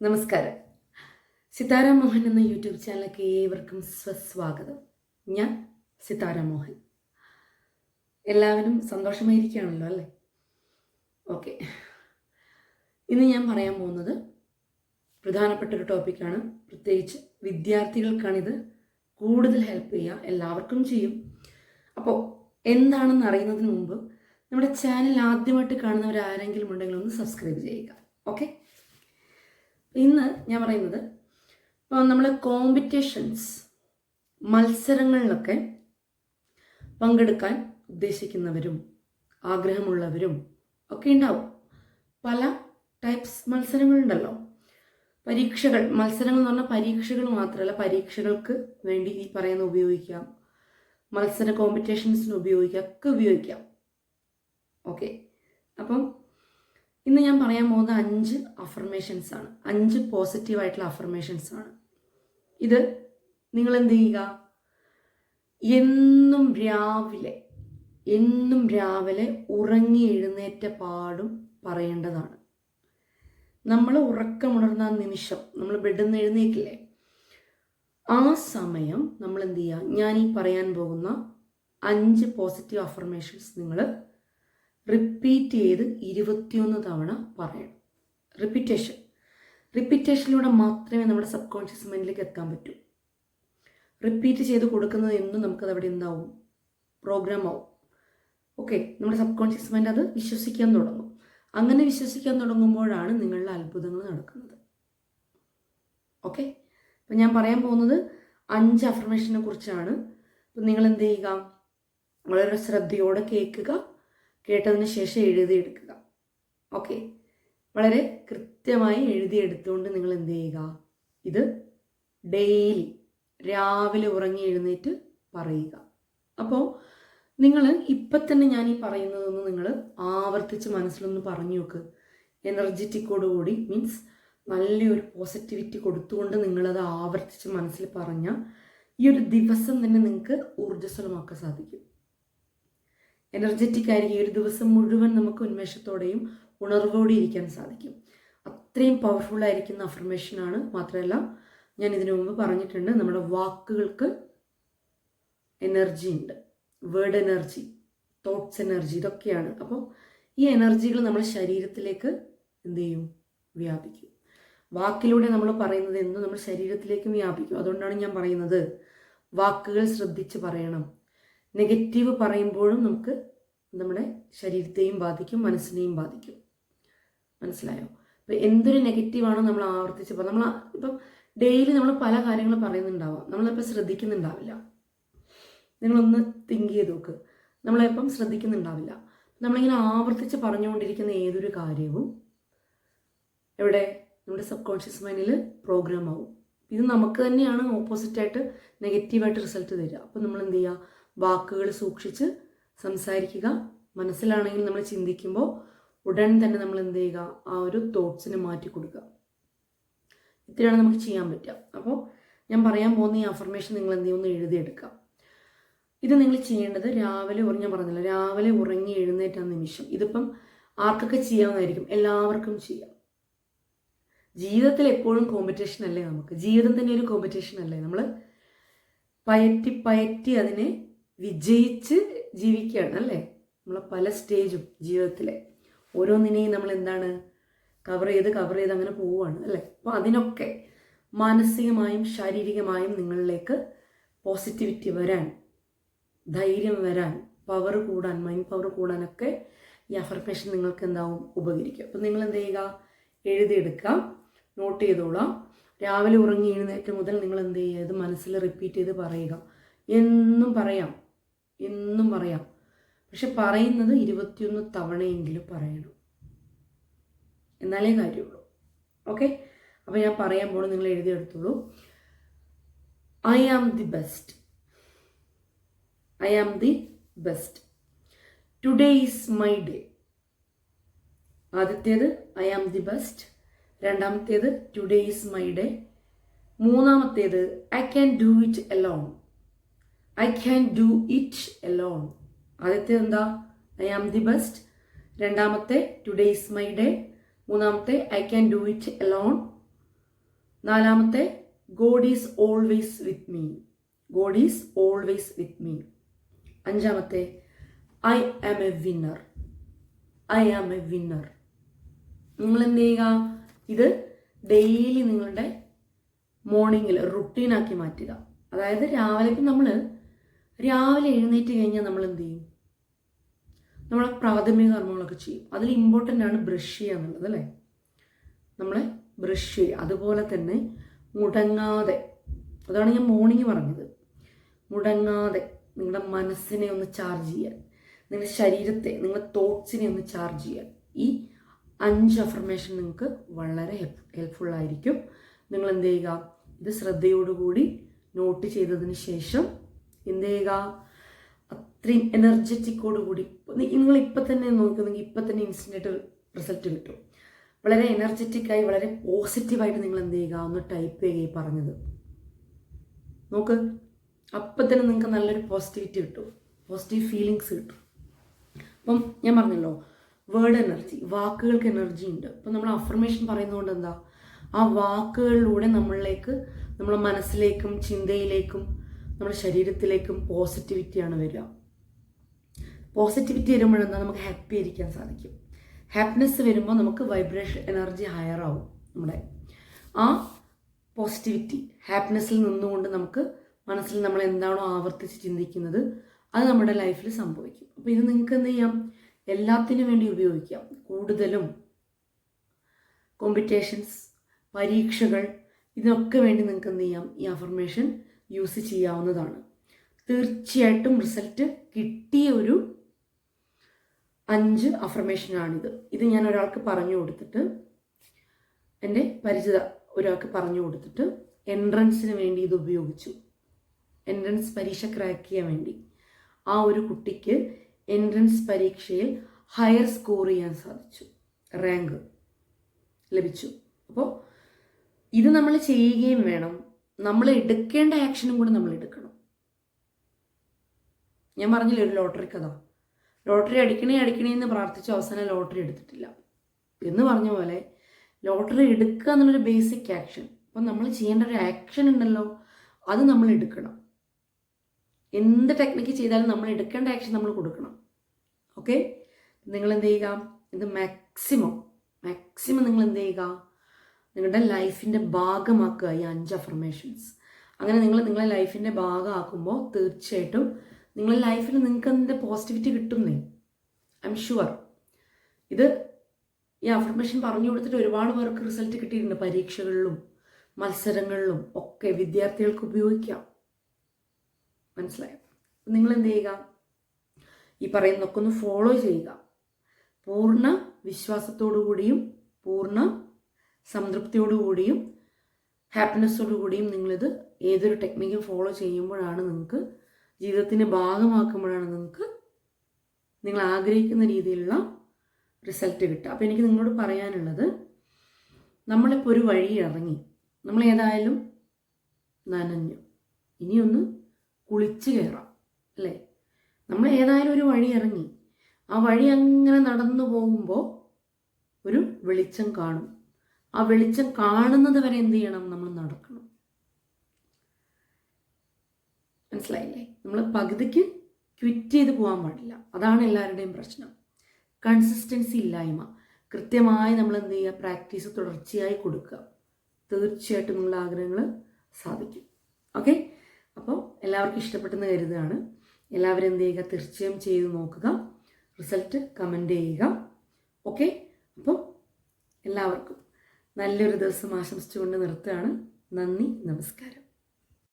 നമസ്കാരം. സിതാര മോഹൻ എന്ന യൂട്യൂബ് ചാനലിലേക്ക് ഏവർക്കും സ്വസ്വാഗതം. ഞാൻ സിതാര മോഹൻ. എല്ലാവരും സന്തോഷമായിരിക്കുകയാണല്ലോ അല്ലേ? ഓക്കെ. ഇന്ന് ഞാൻ പറയാൻ പോകുന്നത് പ്രധാനപ്പെട്ട ഒരു ടോപ്പിക്കാണ്. പ്രത്യേകിച്ച് വിദ്യാർത്ഥികൾക്കാണിത് കൂടുതൽ ഹെൽപ്പ് ചെയ്യുക. എല്ലാവർക്കും ചെയ്യും. അപ്പോൾ എന്താണെന്ന് അറിയുന്നതിന് മുമ്പ് നമ്മുടെ ചാനൽ ആദ്യമായിട്ട് കാണുന്നവർ ആരെങ്കിലും ഉണ്ടെങ്കിൽ ഒന്ന് സബ്സ്ക്രൈബ് ചെയ്യുക. ഓക്കെ? ഇന്ന് ഞാൻ പറയുന്നത് ഇപ്പോൾ നമ്മൾ കോമ്പറ്റീഷൻസ് മത്സരങ്ങളിലൊക്കെ പങ്കെടുക്കാൻ ഉദ്ദേശിക്കുന്നവരും ആഗ്രഹമുള്ളവരും ഒക്കെ ഉണ്ടാവും. പല ടൈപ്സ് മത്സരങ്ങളുണ്ടല്ലോ. പരീക്ഷകൾ മത്സരങ്ങൾ എന്ന് പറഞ്ഞാൽ പരീക്ഷകൾ മാത്രമല്ല പരീക്ഷകൾക്ക് വേണ്ടി ഈ പറയുന്ന ഉപയോഗിക്കാം. മത്സര കോമ്പറ്റീഷൻസിന് ഉപയോഗിക്കാം ഒക്കെ ഉപയോഗിക്കാം. ഓക്കെ അപ്പം ഇന്ന് ഞാൻ പറയാൻ പോകുന്ന അഞ്ച് അഫർമേഷൻസ് ആണ്. അഞ്ച് പോസിറ്റീവ് ആയിട്ടുള്ള അഫർമേഷൻസ് ആണ്. ഇത് നിങ്ങൾ എന്ത് ചെയ്യുക? എന്നും രാവിലെ എന്നും രാവിലെ ഉറങ്ങി എഴുന്നേറ്റ പാടും പറയേണ്ടതാണ്. നമ്മൾ ഉറക്കമുണർന്ന നിമിഷം നമ്മൾ ബെഡിൽ നിന്ന് എഴുന്നേക്കില്ലേ? ആ സമയം നമ്മൾ എന്ത് ചെയ്യുക? ഞാൻ ഈ പറയാൻ പോകുന്ന അഞ്ച് പോസിറ്റീവ് അഫർമേഷൻസ് നിങ്ങൾ റിപ്പീറ്റ് ചെയ്ത് ഇരുപത്തിയൊന്ന് തവണ പറയണം. റിപ്പീറ്റേഷൻ റിപ്പീറ്റേഷനിലൂടെ മാത്രമേ നമ്മുടെ സബ് കോൺഷ്യസ് മൈൻഡിലേക്ക് എത്താൻ പറ്റൂ. റിപ്പീറ്റ് ചെയ്ത് കൊടുക്കുന്നത് എന്നും നമുക്കത് അവിടെ എന്താവും? പ്രോഗ്രാം ആവും. ഓക്കെ നമ്മുടെ സബ് കോൺഷ്യസ് മൈൻഡ് അത് വിശ്വസിക്കാൻ തുടങ്ങും. അങ്ങനെ വിശ്വസിക്കാൻ തുടങ്ങുമ്പോഴാണ് നിങ്ങളുടെ അത്ഭുതങ്ങൾ നടക്കുന്നത്. ഓക്കെ അപ്പം ഞാൻ പറയാൻ പോകുന്നത് അഞ്ച് അഫർമേഷനെ കുറിച്ചാണ്. അപ്പം നിങ്ങൾ എന്ത് ചെയ്യുക? വളരെ ശ്രദ്ധയോടെ കേൾക്കുക. കേട്ടതിന് ശേഷം എഴുതിയെടുക്കുക. ഓക്കെ വളരെ കൃത്യമായി എഴുതിയെടുത്തുകൊണ്ട് നിങ്ങൾ എന്ത് ചെയ്യുക? ഇത് ഡെയിലി രാവിലെ ഉറങ്ങി എഴുന്നേറ്റ് പറയുക. അപ്പോൾ നിങ്ങൾ ഇപ്പം തന്നെ ഞാൻ ഈ പറയുന്നതൊന്ന് നിങ്ങൾ ആവർത്തിച്ച് മനസ്സിലൊന്ന് പറഞ്ഞു നോക്ക്. എനർജറ്റിക്കോടുകൂടി മീൻസ് നല്ലൊരു പോസിറ്റിവിറ്റി കൊടുത്തുകൊണ്ട് നിങ്ങളത് ആവർത്തിച്ച് മനസ്സിൽ പറഞ്ഞാൽ ഈ ഒരു ദിവസം തന്നെ നിങ്ങൾക്ക് ഊർജസ്വലമാക്കാൻ സാധിക്കും. എനർജറ്റിക് ആയിരിക്കും. ഒരു ദിവസം മുഴുവൻ നമുക്ക് ഉന്മേഷത്തോടെയും ഉണർവോടെ ഇരിക്കാൻ സാധിക്കും. അത്രയും പവർഫുൾ ആയിരിക്കുന്ന അഫർമേഷനാണ് മാത്രമല്ല ഞാൻ ഇതിനു മുമ്പ് പറഞ്ഞിട്ടുണ്ട് നമ്മുടെ വാക്കുകൾക്ക് എനർജി ഉണ്ട്. വേർഡ് എനർജി തോട്ട്സ് എനർജി ഇതൊക്കെയാണ്. അപ്പോൾ ഈ എനർജികൾ നമ്മുടെ ശരീരത്തിലേക്ക് എന്ത് ചെയ്യും? വ്യാപിക്കും. വാക്കിലൂടെ നമ്മൾ പറയുന്നത് എന്തും നമ്മുടെ ശരീരത്തിലേക്കും വ്യാപിക്കും. അതുകൊണ്ടാണ് ഞാൻ പറയുന്നത് വാക്കുകൾ ശ്രദ്ധിച്ച് പറയണം. നെഗറ്റീവ് പറയുമ്പോഴും നമുക്ക് നമ്മുടെ ശരീരത്തെയും ബാധിക്കും മനസ്സിനെയും ബാധിക്കും. മനസ്സിലായോ? അപ്പോൾ എന്തൊരു നെഗറ്റീവാണോ നമ്മൾ ആവർത്തിച്ച് നമ്മൾ ഇപ്പം ഡെയിലി നമ്മൾ പല കാര്യങ്ങൾ പറയുന്നുണ്ടാവാം. നമ്മളിപ്പോൾ ശ്രദ്ധിക്കുന്നുണ്ടാവില്ല. നിങ്ങളൊന്ന് തിങ്ക് ചെയ്ത് നോക്ക്. നമ്മളിപ്പം ശ്രദ്ധിക്കുന്നുണ്ടാവില്ല. നമ്മളിങ്ങനെ ആവർത്തിച്ച് പറഞ്ഞുകൊണ്ടിരിക്കുന്ന ഏതൊരു കാര്യവും എവിടെ? നമ്മുടെ സബ് കോൺഷ്യസ് മൈൻഡിൽ പ്രോഗ്രാം ആവും. ഇത് നമുക്ക് തന്നെയാണ് ഓപ്പോസിറ്റായിട്ട് നെഗറ്റീവായിട്ട് റിസൾട്ട് തരിക അപ്പോൾ നമ്മൾ എന്ത് ചെയ്യുക വാക്കുകൾ സൂക്ഷിച്ച് സംസാരിക്കുക. മനസ്സിലാണെങ്കിൽ നമ്മൾ ചിന്തിക്കുമ്പോൾ ഉടൻ തന്നെ നമ്മൾ എന്ത് ചെയ്യുക? ആ ഒരു തോട്ട്സിനെ മാറ്റി കൊടുക്കുക. ഇത്രയാണ് നമുക്ക് ചെയ്യാൻ പറ്റുക. അപ്പോൾ ഞാൻ പറയാൻ പോകുന്ന ഈ അഫർമേഷൻ നിങ്ങൾ എന്ത് ചെയ്യുമെന്ന് എഴുതിയെടുക്കുക. ഇത് നിങ്ങൾ ചെയ്യേണ്ടത് രാവിലെ ഞാൻ പറഞ്ഞില്ല രാവിലെ ഉറങ്ങി എഴുന്നേറ്റ നിമിഷം. ഇതിപ്പം ആർക്കൊക്കെ ചെയ്യാവുന്നതായിരിക്കും? എല്ലാവർക്കും ചെയ്യാം. ജീവിതത്തിൽ എപ്പോഴും കോമ്പറ്റീഷൻ അല്ലേ നമുക്ക്? ജീവിതം തന്നെ ഒരു കോമ്പറ്റീഷൻ അല്ലേ നമ്മൾ? പയറ്റി പയറ്റി അതിനെ വിജയിച്ച് ജീവിക്കുകയാണ് അല്ലേ? നമ്മളെ പല സ്റ്റേജും ജീവിതത്തിലെ. ഓരോന്നിനെയും നമ്മൾ എന്താണ്? കവർ ചെയ്ത് കവർ ചെയ്ത് അങ്ങനെ പോവുകയാണ് അല്ലേ? അപ്പോൾ അതിനൊക്കെ മാനസികമായും ശാരീരികമായും നിങ്ങളിലേക്ക് പോസിറ്റിവിറ്റി വരാൻ ധൈര്യം വരാൻ പവർ കൂടാൻ മൈൻഡ് പവർ കൂടാനൊക്കെ ഈ അഫർമേഷൻ നിങ്ങൾക്ക് എന്താവും? ഉപകരിക്കും. അപ്പം നിങ്ങൾ എന്ത് ചെയ്യുക? എഴുതിയെടുക്കുക നോട്ട് ചെയ്തോളാം രാവിലെ ഉറങ്ങി എഴുന്നേറ്റ് മുതൽ നിങ്ങൾ എന്ത് ചെയ്യുക? ഇത് മനസ്സിൽ റിപ്പീറ്റ് ചെയ്ത് പറയുക. എന്നും പറയാം. എന്നും പറയാം. പക്ഷെ പറയുന്നത് ഇരുപത്തിയൊന്ന് തവണയെങ്കിലും പറയണം. എന്നാലേ കാര്യമുള്ളൂ. ഓക്കെ? അപ്പോൾ ഞാൻ പറയാൻ പോണു നിങ്ങൾ എഴുതിയെടുത്തോളൂ I am the best I am the best today is my day ആദ്യത്തേത് ഐ ആം ദി ബെസ്റ്റ് രണ്ടാമത്തേത് ടുഡേ ഈസ് മൈ ഡേ മൂന്നാമത്തേത് I can do it alone I can do it alone ആദ്യത്തെ എന്താ? ഐ ആം ദി ബെസ്റ്റ് രണ്ടാമത്തെ today is my day മൂന്നാമത്തെ I can do it alone നാലാമത്തെ God is always with me God is always with me അഞ്ചാമത്തെ I am a winner I am a winner നിങ്ങൾ എന്ത് ചെയ്യുക? ഇത് daily നിങ്ങളുടെ മോർണിംഗിൽ റുട്ടീനാക്കി മാറ്റുക. അതായത് രാവിലെ നമ്മൾ രാവിലെ എഴുന്നേറ്റ് കഴിഞ്ഞാൽ നമ്മൾ എന്ത് ചെയ്യും? നമ്മൾ പ്രാഥമിക കർമ്മങ്ങളൊക്കെ ചെയ്യും. അതിൽ ഇമ്പോർട്ടന്റ് ആണ് ബ്രഷ് ചെയ്യുക എന്നുള്ളത് അല്ലേ? നമ്മൾ ബ്രഷ് ചെയ്യുക. അതുപോലെ തന്നെ മുടങ്ങാതെ അതാണ് ഞാൻ മോർണിംഗ് പറഞ്ഞത്. മുടങ്ങാതെ നിങ്ങളുടെ മനസ്സിനെ ഒന്ന് ചാർജ് ചെയ്യാൻ നിങ്ങളുടെ ശരീരത്തെ നിങ്ങളുടെ തോട്ട്സിനെ ഒന്ന് ചാർജ് ചെയ്യാൻ ഈ അഞ്ച് അഫർമേഷൻ നിങ്ങൾക്ക് വളരെ ഹെൽപ്പ് ആയിരിക്കും. നിങ്ങൾ എന്ത് ചെയ്യുക? ഇത് ശ്രദ്ധയോടുകൂടി നോട്ട് ചെയ്തതിന് ശേഷം എന്ത് ചെയ്യുക അത്രയും എനർജറ്റിക്കോട് കൂടി നിങ്ങൾ ഇപ്പം തന്നെ നോക്കുന്നെങ്കിൽ ഇപ്പം തന്നെ ഇൻസ്റ്റന്റായിട്ട് റിസൾട്ട് കിട്ടും. വളരെ എനർജറ്റിക്കായി വളരെ പോസിറ്റീവായിട്ട് നിങ്ങൾ എന്ത് ചെയ്യുക ഒന്ന് ടൈപ്പ് ചെയ്യുക ഈ പറഞ്ഞത്. നോക്ക് അപ്പം തന്നെ നിങ്ങൾക്ക് നല്ലൊരു പോസിറ്റിവിറ്റി കിട്ടും. പോസിറ്റീവ് ഫീലിങ്സ് കിട്ടും. അപ്പം ഞാൻ പറഞ്ഞല്ലോ വേർഡ് എനർജി വാക്കുകൾക്ക് എനർജി ഉണ്ട്. അപ്പം നമ്മൾ അഫർമേഷൻ പറയുന്നതുകൊണ്ട് എന്താ? ആ വാക്കുകളിലൂടെ നമ്മളിലേക്ക് നമ്മളെ മനസ്സിലേക്കും ചിന്തയിലേക്കും നമ്മുടെ ശരീരത്തിലേക്കും പോസിറ്റിവിറ്റിയാണ് വരിക. പോസിറ്റിവിറ്റി വരുമ്പോഴെന്നാൽ നമുക്ക് ഹാപ്പി ആയിരിക്കാൻ സാധിക്കും. ഹാപ്പിനെസ് വരുമ്പോൾ നമുക്ക് വൈബ്രേഷൻ എനർജി ഹയർ ആവും നമ്മുടെ. ആ പോസിറ്റിവിറ്റി ഹാപ്പിനെസ്സിൽ നിന്നുകൊണ്ട് നമുക്ക് മനസ്സിൽ നമ്മൾ എന്താണോ ആവർത്തിച്ച് ചിന്തിക്കുന്നത് അത് നമ്മുടെ ലൈഫിൽ സംഭവിക്കും. അപ്പോൾ ഇത് നിങ്ങൾക്ക് എന്ത് ചെയ്യാം? എല്ലാത്തിനും വേണ്ടി ഉപയോഗിക്കാം. കൂടുതലും കോമ്പറ്റീഷൻസ് പരീക്ഷകൾ ഇതിനൊക്കെ വേണ്ടി നിങ്ങൾക്ക് എന്ത് ചെയ്യാം? ഈ അഫർമേഷൻ യൂസ് ചെയ്യാവുന്നതാണ്. തീർച്ചയായിട്ടും റിസൾട്ട് കിട്ടിയ ഒരു അഞ്ച് അഫർമേഷനാണിത് ഇത് ഞാൻ ഒരാൾക്ക് പറഞ്ഞു കൊടുത്തിട്ട് എന്റെ പരിചിത ഒരാൾക്ക് പറഞ്ഞു കൊടുത്തിട്ട് എൻട്രൻസിന് വേണ്ടി ഇത് ഉപയോഗിച്ചു. എൻട്രൻസ് പരീക്ഷ ക്രാക്ക് ചെയ്യാൻ വേണ്ടി. ആ ഒരു കുട്ടിക്ക് എൻട്രൻസ് പരീക്ഷയിൽ ഹയർ സ്കോർ ചെയ്യാൻ സാധിച്ചു. റാങ്ക് ലഭിച്ചു. അപ്പോൾ ഇത് നമ്മൾ ചെയ്യുകയും വേണം. നമ്മൾ എടുക്കേണ്ട ആക്ഷനും കൂടെ നമ്മൾ എടുക്കണം. ഞാൻ പറഞ്ഞില്ല ഒരു ലോട്ടറി കഥ. ലോട്ടറി അടിക്കണേ അടിക്കണേ എന്ന് പ്രാർത്ഥിച്ച അവസാനം ലോട്ടറി എടുത്തിട്ടില്ല. എന്ന് പറഞ്ഞ പോലെ ലോട്ടറി എടുക്കുക എന്നുള്ളൊരു ബേസിക് ആക്ഷൻ അപ്പം നമ്മൾ ചെയ്യേണ്ട ഒരു ആക്ഷൻ ഉണ്ടല്ലോ അത് നമ്മൾ എടുക്കണം. എന്ത് ടെക്നിക്ക് ചെയ്താലും നമ്മൾ എടുക്കേണ്ട ആക്ഷൻ നമ്മൾ കൊടുക്കണം. ഓക്കെ നിങ്ങൾ എന്ത് ചെയ്യുക? ഇത് മാക്സിമം മാക്സിമം നിങ്ങൾ എന്ത് ചെയ്യുക? നിങ്ങളുടെ ലൈഫിന്റെ ഭാഗമാക്കുക ഈ അഞ്ച് അഫർമേഷൻസ് അങ്ങനെ നിങ്ങൾ നിങ്ങളെ ലൈഫിന്റെ ഭാഗമാക്കുമ്പോൾ തീർച്ചയായിട്ടും നിങ്ങളുടെ ലൈഫിൽ നിങ്ങൾക്ക് അതിന്റെ പോസിറ്റിവിറ്റി കിട്ടുന്നേ? ഐ എം ഷുവർ ഇത് ഈ അഫർമേഷൻ പറഞ്ഞു കൊടുത്തിട്ട് ഒരുപാട് പേർക്ക് റിസൾട്ട് കിട്ടിയിട്ടുണ്ട്. പരീക്ഷകളിലും മത്സരങ്ങളിലും ഒക്കെ വിദ്യാർത്ഥികൾക്ക് ഉപയോഗിക്കാം. മനസ്സിലായോ? നിങ്ങൾ എന്ത് ചെയ്യുക? ഈ പറയുന്നതൊക്കെ ഒന്ന് ഫോളോ ചെയ്യുക. പൂർണ വിശ്വാസത്തോടു കൂടിയും പൂർണ സംതൃപ്തിയോടു കൂടിയും ഹാപ്പിനെസ്സോടു കൂടിയും നിങ്ങളിത് ഏതൊരു ടെക്നിക്കും ഫോളോ ചെയ്യുമ്പോഴാണ് നിങ്ങൾക്ക് ജീവിതത്തിന്റെ ഭാഗമാക്കുമ്പോഴാണ് നിങ്ങൾക്ക് നിങ്ങൾ ആഗ്രഹിക്കുന്ന രീതിയിലുള്ള റിസൾട്ട് കിട്ടുക. അപ്പോൾ എനിക്ക് നിങ്ങളോട് പറയാനുള്ളത് നമ്മളിപ്പോൾ ഒരു വഴി ഇറങ്ങി. നമ്മൾ ഏതായാലും നനഞ്ഞു. ഇനിയൊന്ന് കുളിച്ച് കയറാം അല്ലേ? നമ്മൾ ഏതായാലും ഒരു വഴി ഇറങ്ങി. ആ വഴി അങ്ങനെ നടന്നു പോകുമ്പോൾ ഒരു വെളിച്ചം കാണും. ആ വെളിച്ചം കാണുന്നത് വരെ എന്ത് ചെയ്യണം? നമ്മൾ നടക്കണം. മനസ്സിലായില്ലേ? നമ്മൾ പകുതിക്ക് ക്വിറ്റ് ചെയ്ത് പോകാൻ പാടില്ല. അതാണ് എല്ലാവരുടെയും പ്രശ്നം. കൺസിസ്റ്റൻസി ഇല്ലായ്മ. കൃത്യമായി നമ്മൾ എന്ത് ചെയ്യുക? പ്രാക്ടീസ് തുടർച്ചയായി കൊടുക്കുക. തീർച്ചയായിട്ടും നിങ്ങളുടെ ആഗ്രഹങ്ങൾ സാധിക്കും. ഓക്കെ അപ്പോൾ എല്ലാവർക്കും ഇഷ്ടപ്പെട്ടെന്ന് കരുതുകയാണ്. എല്ലാവരും എന്ത് ചെയ്യുക? തീർച്ചയായും ചെയ്ത് നോക്കുക. റിസൾട്ട് കമന്റ് ചെയ്യുക. ഓക്കെ അപ്പോൾ എല്ലാവർക്കും നല്ലൊരു ദിവസം ആശംസിച്ചുകൊണ്ട് നിർത്തുകയാണ്. നന്ദി നമസ്കാരം.